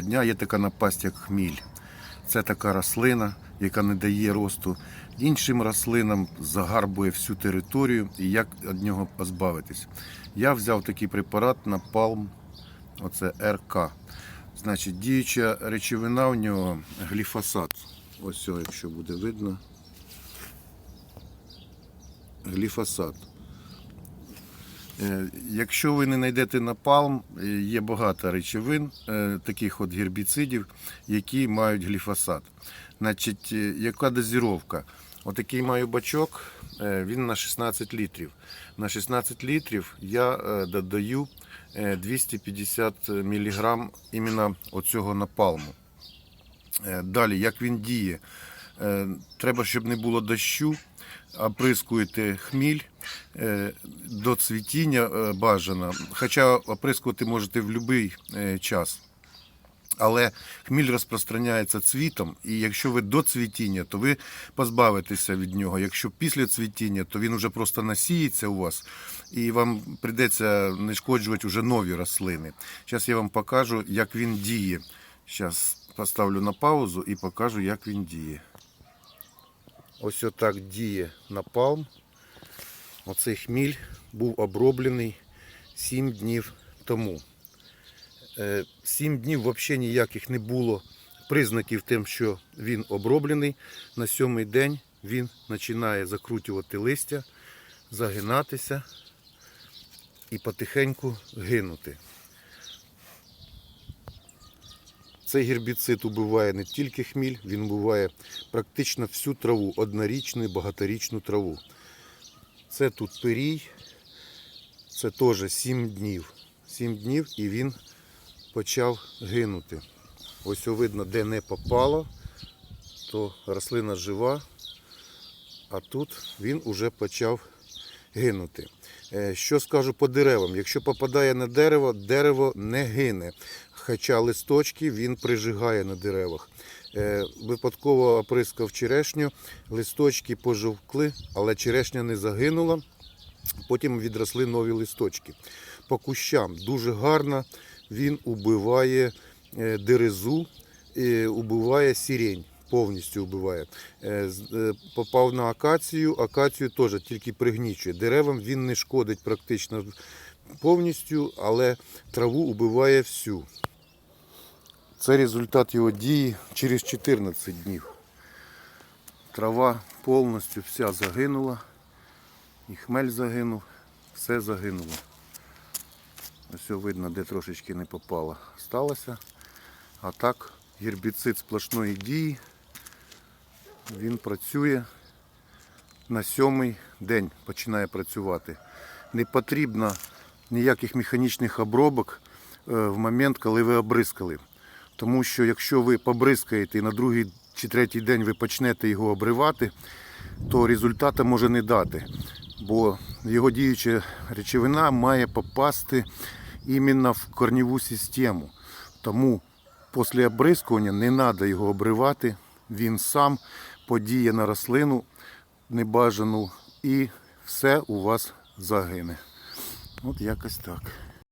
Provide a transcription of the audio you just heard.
Дня є така напасть, як хміль. Це така рослина, яка не дає росту іншим рослинам, загарбує всю територію і як від нього позбавитись. Я взяв такий препарат на палм, оце РК. Значить, діюча речовина у нього гліфосат. Ось якщо буде видно. Гліфосат. Е, Якщо ви не знайдете напалм, е, є багато речовин, е, таких от гербіцидів, які мають гліфосат. Значить, яка дозіровка? Отакий маю бачок, він на 16 літрів. На 16 літрів я додаю е, 250 мг іменно оцього напалму. Далі, як він діє? Е, Треба, щоб не було дощу, оприскуєте хміль е, до цвітіння е, бажано. Хоча оприскувати можете в будь-який час. Але хміль розпространяється цвітом, і якщо ви до цвітіння, то ви позбавитеся від нього. Якщо після цвітіння, то він вже просто насіється у вас, і вам прийдеться знешкоджувати вже нові рослини. Зараз я вам покажу, як він діє. Зараз поставлю на паузу і покажу, як він діє. Ось отак діє напалм. Оцей хміль був оброблений 7 днів тому. Е, Сім днів взагалі ніяких не було признаків тим, що він оброблений. На сьомий день він починає закрутювати листя, загинатися і потихеньку гинути. Цей гербіцид убиває не тільки хміль, він убиває практично всю траву, однорічну і багаторічну траву. Це тут пирій, це теж 7 днів. 7 днів і він почав гинути. Ось видно, де не попало, то рослина жива, а тут він уже почав гинути. Е, Що скажу по деревам? Якщо попадає на дерево, дерево не гине. Хоча листочки він прижигає на деревах. Е, Випадково оприскав черешню, листочки пожовкли, але черешня не загинула. Потім відросли нові листочки. По кущам дуже гарно він убиває е, дерезу, убиває сірень, повністю убиває. З- е, Попав на акацію, акацію теж тільки пригнічує. Деревам він не шкодить практично повністю, але траву убиває всю. Це результат його дії через 14 днів. Трава повністю вся загинула. І хмель загинув, все загинуло. Ось видно, де трошечки не попало. Сталося. А так, гербіцид сплошної дії. Він працює на сьомий день починає працювати. Не потрібно ніяких механічних обробок е, в момент, коли ви обрискали. Тому що якщо ви побризкаєте і на другий чи третій день ви почнете його обривати, то результату може не дати. Бо його діюча речовина має попасти іменно в корневу систему. Тому після обрискування не треба його обривати. Він сам подіє на рослину небажану і все у вас загине. От якось так.